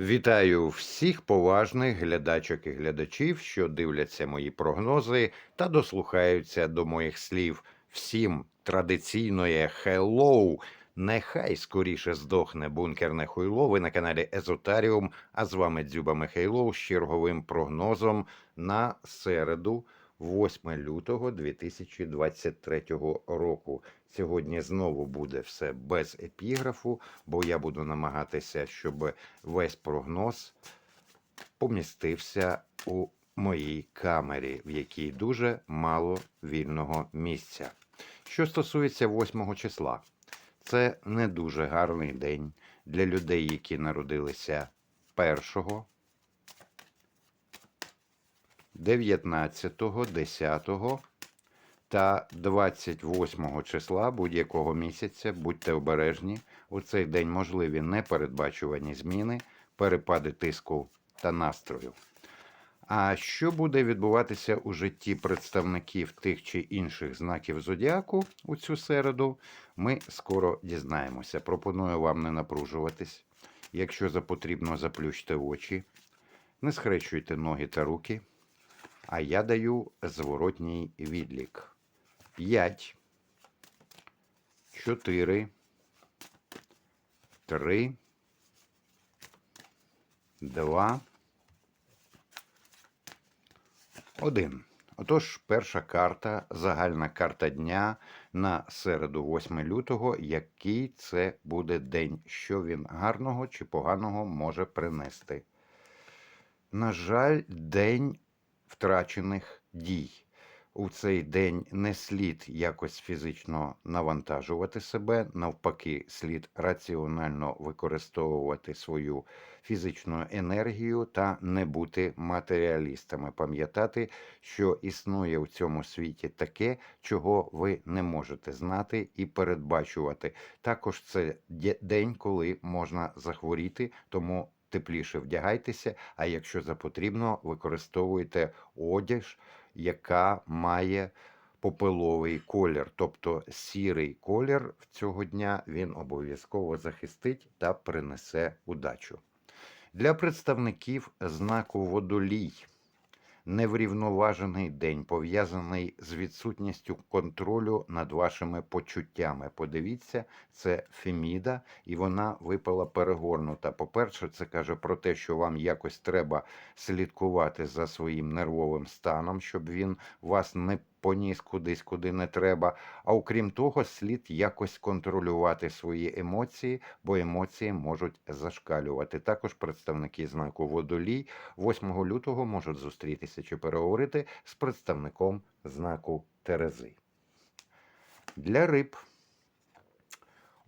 Вітаю всіх поважних глядачок і глядачів, що дивляться мої прогнози та дослухаються до моїх слів. Всім традиційної хеллоу. Нехай скоріше здохне бункерне хуйло. Ви на каналі Езотаріум. А з вами Дзюба Михайлов з черговим прогнозом на середу, 8 лютого 2023 року. Сьогодні знову буде все без епіграфу, бо я буду намагатися, щоб весь прогноз помістився у моїй камері, в якій дуже мало вільного місця. Що стосується 8 числа, це не дуже гарний день для людей, які народилися 1, 19, 10 та 28 числа будь-якого місяця будьте обережні. У цей день можливі непередбачувані зміни, перепади тиску та настрою. А що буде відбуватися у житті представників тих чи інших знаків зодіаку у цю середу, ми скоро дізнаємося. Пропоную вам не напружуватись. Якщо за потрібно, заплющте очі, не схрещуйте ноги та руки. А я даю зворотній відлік. 5, 4, 3, 2, 1. Отож, перша карта, загальна карта дня на середу 8 лютого. Який це буде день? Що він гарного чи поганого може принести? На жаль, день втрачених дій. У цей день не слід якось фізично навантажувати себе, навпаки, слід раціонально використовувати свою фізичну енергію та не бути матеріалістами. Пам'ятати, що існує у цьому світі таке, чого ви не можете знати і передбачувати. Також це день, коли можна захворіти, тому тепліше вдягайтеся. А якщо за потрібно, використовуйте одяг, яка має попеловий колір, тобто сірий колір в цього дня він обов'язково захистить та принесе удачу. Для представників знаку водолій неврівноважений день пов'язаний з відсутністю контролю над вашими почуттями. Подивіться, це Феміда, і вона випала перегорнута. По-перше, це каже про те, що вам якось треба слідкувати за своїм нервовим станом, щоб він вас не поніс кудись, куди не треба. А окрім того, слід якось контролювати свої емоції, бо емоції можуть зашкалювати. Також представники знаку водолій 8 лютого можуть зустрітися чи переговорити з представником знаку Терези. Для риб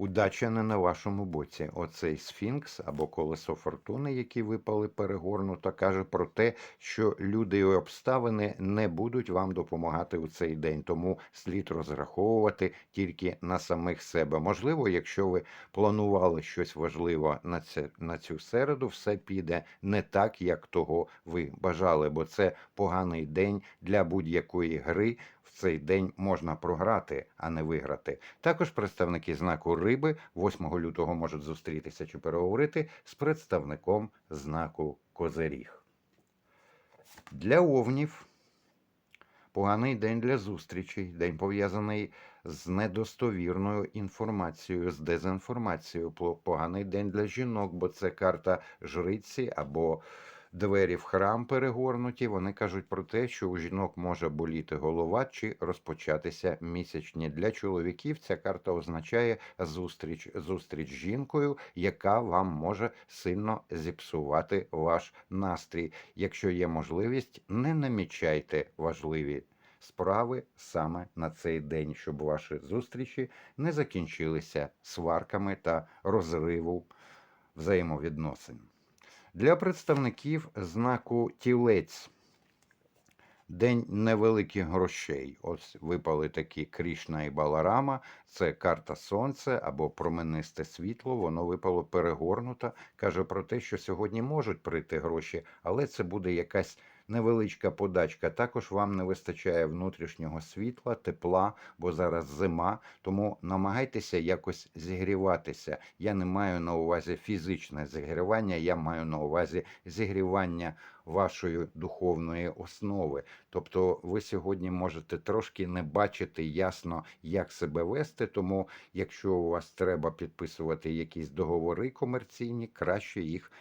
удача не на вашому боці. Оцей сфінкс або колесо фортуни, які випали перегорнуто, каже про те, що люди і обставини не будуть вам допомагати у цей день, тому слід розраховувати тільки на самих себе. Можливо, якщо ви планували щось важливе на це на цю середу, все піде не так, як того ви бажали, бо це поганий день для будь-якої гри. В цей день можна програти, а не виграти. Також представники знаку риби 8 лютого можуть зустрітися чи переговорити з представником знаку Козиріг. Для овнів поганий день для зустрічей, день пов'язаний з недостовірною інформацією, з дезінформацією. Поганий день для жінок, бо це карта жриці або двері в храм перегорнуті. Вони кажуть про те, що у жінок може боліти голова чи розпочатися місячні. Для чоловіків ця карта означає зустріч, зустріч з жінкою, яка вам може сильно зіпсувати ваш настрій. Якщо є можливість, не намічайте важливі справи саме на цей день, щоб ваші зустрічі не закінчилися сварками та розриву взаємовідносин. Для представників знаку тілець день невеликих грошей. Ось випали такі Крішна і Баларама. Це карта сонця або променисте світло. Воно випало перегорнуто. Каже про те, що сьогодні можуть прийти гроші, але це буде якась невеличка подачка. Також вам не вистачає внутрішнього світла, тепла, бо зараз зима. Тому намагайтеся якось зігріватися. Я не маю на увазі фізичне зігрівання, я маю на увазі зігрівання вашої духовної основи. Тобто ви сьогодні можете трошки не бачити ясно, як себе вести. Тому, якщо у вас треба підписувати якісь договори комерційні, краще їх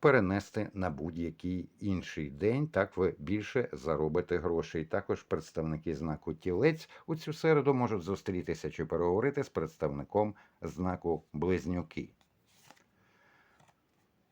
перенести на будь-який інший день. Так ви більше заробите грошей. Також представники знаку тілець у цю середу можуть зустрітися чи переговорити з представником знаку близнюки.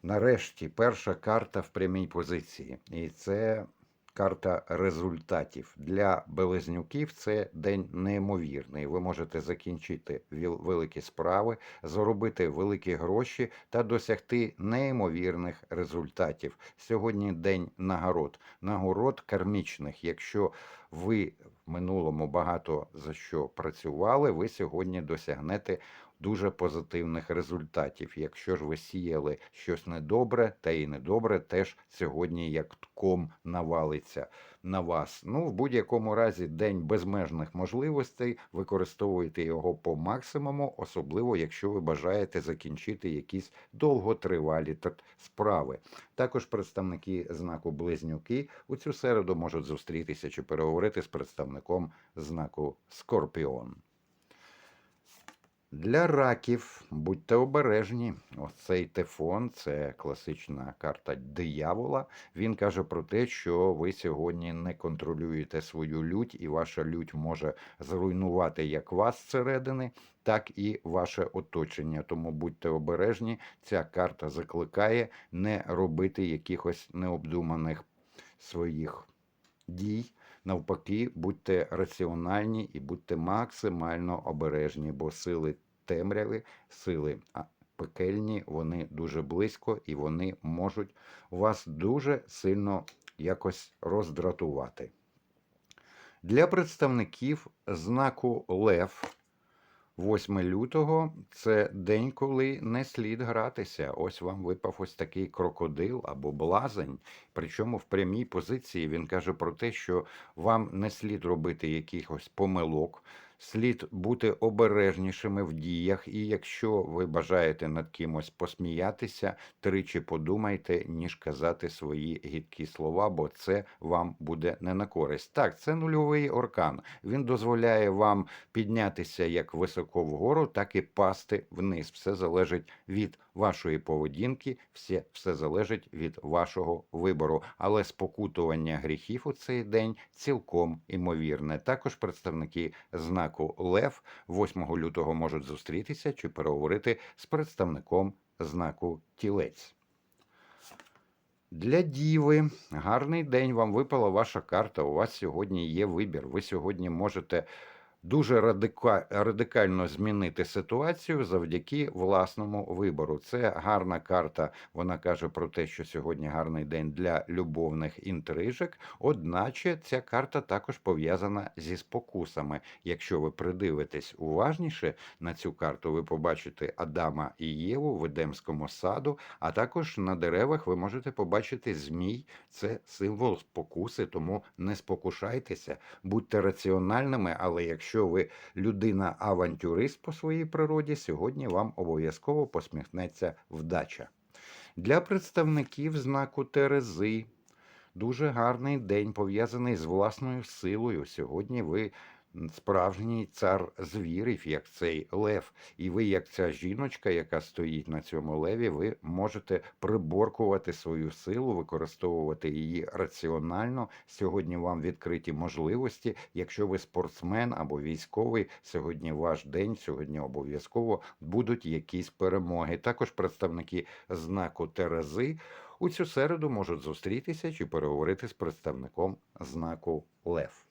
Нарешті перша карта в прямій позиції, і це карта результатів для Белезнюків. Це день неймовірний. Ви можете закінчити великі справи, заробити великі гроші та досягти неймовірних результатів. Сьогодні день нагород, нагород кармічних. Якщо ви в минулому багато за що працювали, ви сьогодні досягнете дуже позитивних результатів. Якщо ж ви сіяли щось недобре, та і недобре теж сьогодні як тком навалиться на вас. Ну, в будь-якому разі, день безмежних можливостей. Використовуйте його по максимуму, особливо якщо ви бажаєте закінчити якісь довготривалі справи. Також представники знаку Близнюки у цю середу можуть зустрітися чи переговорити з представником знаку Скорпіон. Для раків будьте обережні. Ось цей тефон це класична карта диявола. Він каже про те, що ви сьогодні не контролюєте свою лють, і ваша лють може зруйнувати як вас зсередини, так і ваше оточення. Тому будьте обережні. Ця карта закликає не робити якихось необдуманих своїх дій. Навпаки, будьте раціональні і будьте максимально обережні, бо сили темряви, сили пекельні, вони дуже близько і вони можуть вас дуже сильно якось роздратувати. Для представників знаку Лев 8 лютого це день, коли не слід гратися. Ось вам випав ось такий крокодил або блазень. Причому в прямій позиції він каже про те, що вам не слід робити якихось помилок, слід бути обережнішими в діях. І якщо ви бажаєте над кимось посміятися, тричі подумайте, ніж казати свої гідкі слова, бо це вам буде не на користь. Так, це нульовий оркан. Він дозволяє вам піднятися як високо вгору, так і пасти вниз. Все залежить від вашої поведінки, все, все залежить від вашого вибору. Але спокутування гріхів у цей день цілком імовірне. Також представники знаку Лев 8 лютого можуть зустрітися чи переговорити з представником знаку Тілець. Для діви гарний день вам випала ваша карта. У вас сьогодні є вибір. Ви сьогодні можете дуже радика... радикально змінити ситуацію завдяки власному вибору. Це гарна карта. Вона каже про те, що сьогодні гарний день для любовних інтрижок. Одначе ця карта також пов'язана зі спокусами. Якщо ви придивитесь уважніше на цю карту, ви побачите Адама і Єву в Едемському саду, а також на деревах ви можете побачити змій. Це символ спокуси, тому не спокушайтеся, будьте раціональними, але якщо ви людина авантюрист по своїй природі, сьогодні вам обов'язково посміхнеться вдача. Для представників знаку Терези дуже гарний день пов'язаний з власною силою. Сьогодні ви справжній цар звірів, як цей лев. І ви, як ця жіночка, яка стоїть на цьому леві, ви можете приборкувати свою силу, використовувати її раціонально. Сьогодні вам відкриті можливості. Якщо ви спортсмен або військовий, сьогодні ваш день, сьогодні обов'язково будуть якісь перемоги. Також представники знаку Терези у цю середу можуть зустрітися чи переговорити з представником знаку Лев.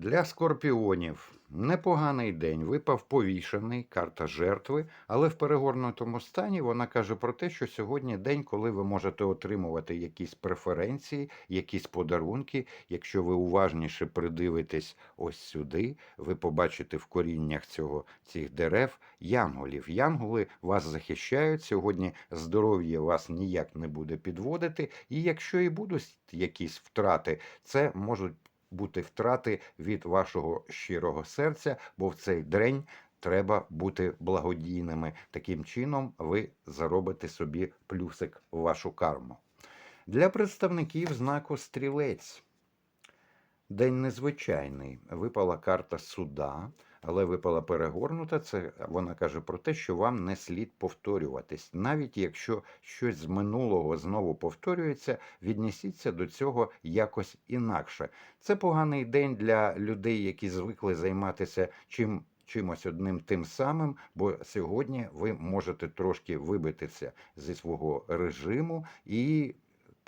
Для скорпіонів непоганий день. Випав повішений, карта жертви, але в перегорнутому стані вона каже про те, що сьогодні день, коли ви можете отримувати якісь преференції, якісь подарунки. Якщо ви уважніше придивитесь ось сюди, ви побачите в коріннях цього цих дерев янголів. Янголи вас захищають. Сьогодні здоров'я вас ніяк не буде підводити. І якщо і будуть якісь втрати, це можуть бути втрати від вашого щирого серця, бо в цей день треба бути благодійними. Таким чином ви заробите собі плюсик в вашу карму. Для представників знаку стрілець. День незвичайний. Випала карта суда, але випала перегорнута. Це вона каже про те, що вам не слід повторюватись. Навіть якщо щось з минулого знову повторюється, віднесіться до цього якось інакше. Це поганий день для людей, які звикли займатися чим. Чимось одним тим самим, бо сьогодні ви можете трошки вибитися зі свого режиму і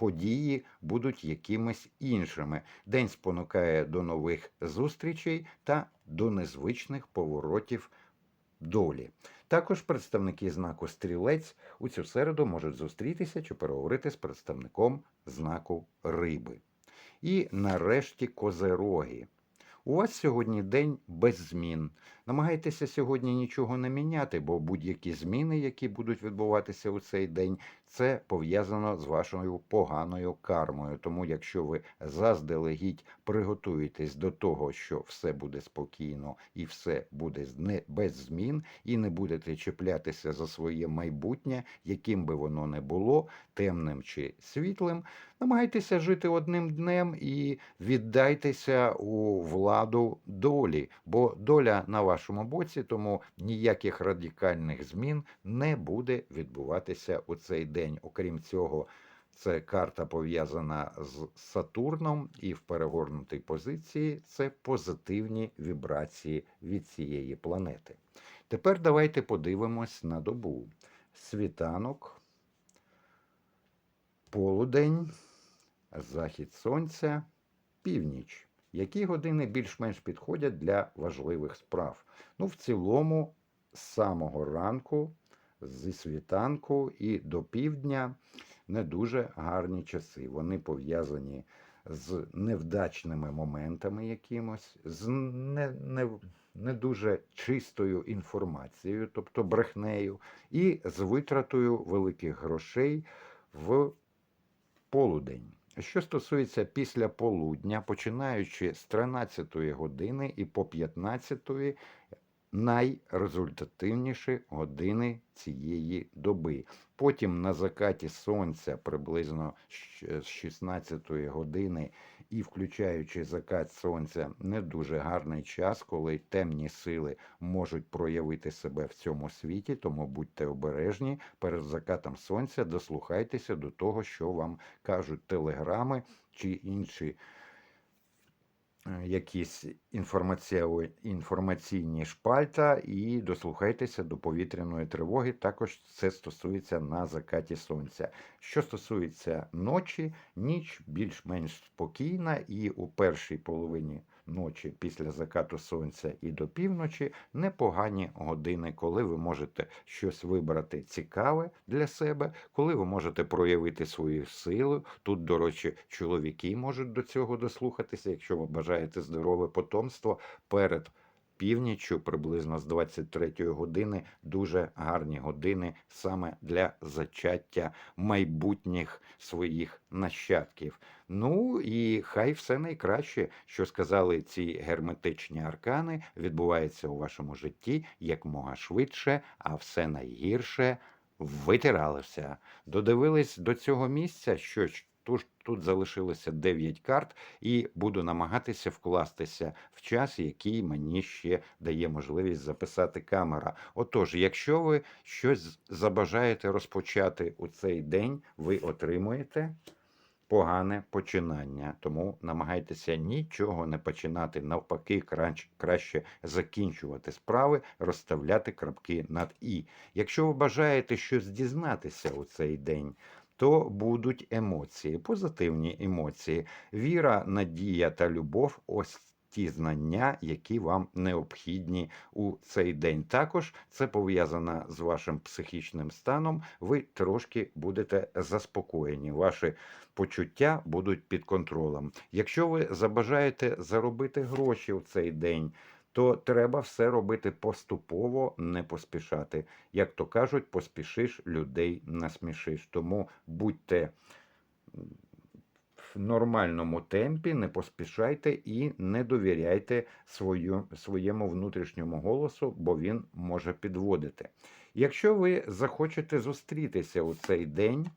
події будуть якимись іншими. День спонукає до нових зустрічей та до незвичних поворотів долі. Також представники знаку стрілець у цю середу можуть зустрітися чи переговорити з представником знаку риби. І нарешті козероги. У вас сьогодні день без змін. Намагайтеся сьогодні нічого не міняти, бо будь-які зміни, які будуть відбуватися у цей день, це пов'язано з вашою поганою кармою. Тому, якщо ви заздалегідь приготуєтесь до того, що все буде спокійно і все буде без змін, і не будете чіплятися за своє майбутнє, яким би воно не було, темним чи світлим, намагайтеся жити одним днем і віддайтеся у владу долі, бо доля на вашому боці, тому ніяких радикальних змін не буде відбуватися у цей день. Окрім цього, це карта пов'язана з Сатурном, і в перегорнутій позиції це позитивні вібрації від цієї планети. Тепер давайте подивимось на добу. Світанок, полудень, захід сонця, північ. Які години більш-менш підходять для важливих справ? Ну, в цілому, з самого ранку, зі світанку і до півдня не дуже гарні часи. Вони пов'язані з невдачними моментами якимось, з не, не, не дуже чистою інформацією, тобто брехнею, і з витратою великих грошей в полудень. Що стосується після полудня, починаючи з 13 години і по 15 найрезультативніші години цієї доби. Потім на закаті сонця приблизно з 16 години і включаючи закат сонця, не дуже гарний час, коли темні сили можуть проявити себе в цьому світі, тому будьте обережні перед закатом сонця, дослухайтеся до того, що вам кажуть телеграми чи інші. Е, якісь інформаційні шпальта і дослухайтеся до повітряної тривоги. Також це стосується на закаті сонця. Що стосується ночі, ніч більш-менш спокійна, і у першій половині ночі після закату сонця і до півночі непогані години, коли ви можете щось вибрати цікаве для себе, коли ви можете проявити свою силу. Тут, до речі, чоловіки можуть до цього дослухатися, якщо ви бажаєте здорове потомство перед північчю, приблизно з 23 години, дуже гарні години саме для зачаття майбутніх своїх нащадків. Ну і хай все найкраще, що сказали ці герметичні аркани, відбувається у вашому житті якмога швидше, а все найгірше витиралося. Додивились до цього місця, що Тож тут залишилося 9 карт, і буду намагатися вкластися в час, який мені ще дає можливість записати камера. Отож, якщо ви щось забажаєте розпочати у цей день, ви отримуєте погане починання. Тому намагайтеся нічого не починати. Навпаки, краще закінчувати справи, розставляти крапки над і. Якщо ви бажаєте щось дізнатися у цей день то будуть емоції, позитивні емоції. Віра, надія та любов ось ті знання, які вам необхідні у цей день. Також це пов'язано з вашим психічним станом. Ви трошки будете заспокоєні. Ваші почуття будуть під контролем. Якщо ви забажаєте заробити гроші у цей день, то треба все робити поступово, не поспішати. Як то кажуть, поспішиш людей насмішиш. Тому будьте в нормальному темпі, не поспішайте і не довіряйте свою, своєму внутрішньому голосу, бо він може підводити. Якщо ви захочете зустрітися у цей день,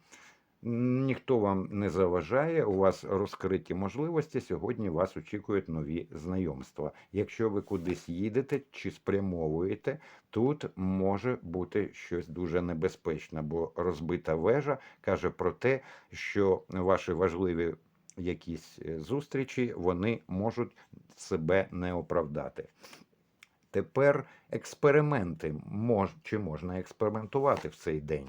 ніхто вам не заважає, у вас розкриті можливості. Сьогодні вас очікують нові знайомства. Якщо ви кудись їдете чи спрямовуєте, тут може бути щось дуже небезпечне, бо розбита вежа каже про те, що ваші важливі якісь е, зустрічі вони можуть себе не оправдати. Тепер експерименти. Мож, чи можна експериментувати в цей день?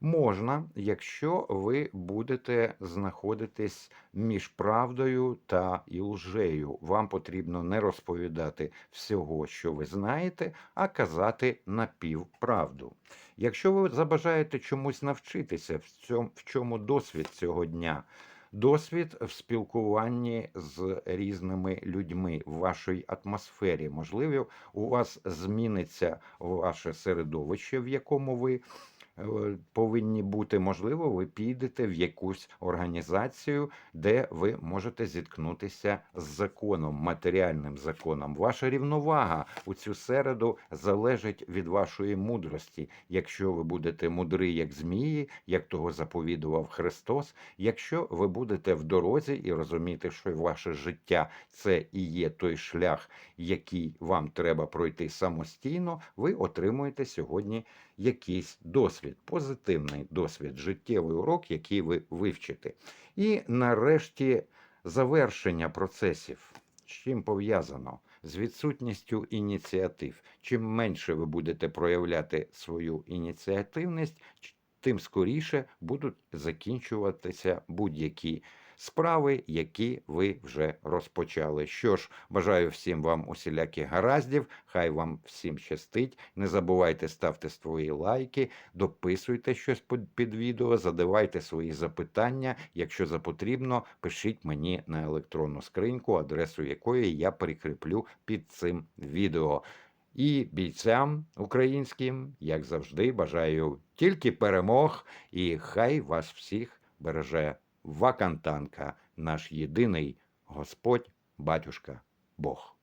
Можна, якщо ви будете знаходитись між правдою та і лжею. Вам потрібно не розповідати всього, що ви знаєте, а казати напівправду. Якщо ви забажаєте чомусь навчитися, в цьому, в чому досвід цього дня, досвід в спілкуванні з різними людьми в вашій атмосфері. Можливо, у вас зміниться ваше середовище, в якому ви повинні бути. Можливо, ви підете в якусь організацію, де ви можете зіткнутися з законом, матеріальним законом. Ваша рівновага у цю середу залежить від вашої мудрості. Якщо ви будете мудрі, як змії, як того заповідував Христос, якщо ви будете в дорозі і розуміти, що ваше життя це і є той шлях, який вам треба пройти самостійно, ви отримуєте сьогодні якийсь досвід, позитивний досвід, життєвий урок, який ви вивчите. І нарешті завершення процесів. З чим пов'язано? З відсутністю ініціатив. Чим менше ви будете проявляти свою ініціативність, тим скоріше будуть закінчуватися будь-які справи, які ви вже розпочали. Що ж, бажаю всім вам усіляких гараздів, хай вам всім щастить. Не забувайте ставте свої лайки, дописуйте щось під- відео, задавайте свої запитання. Якщо за потрібно, пишіть мені на електронну скриньку, адресу якої я прикріплю під цим відео. І бійцям українським, як завжди, бажаю тільки перемог, і хай вас всіх береже Вакантанка, наш єдиний Господь, батюшка, Бог.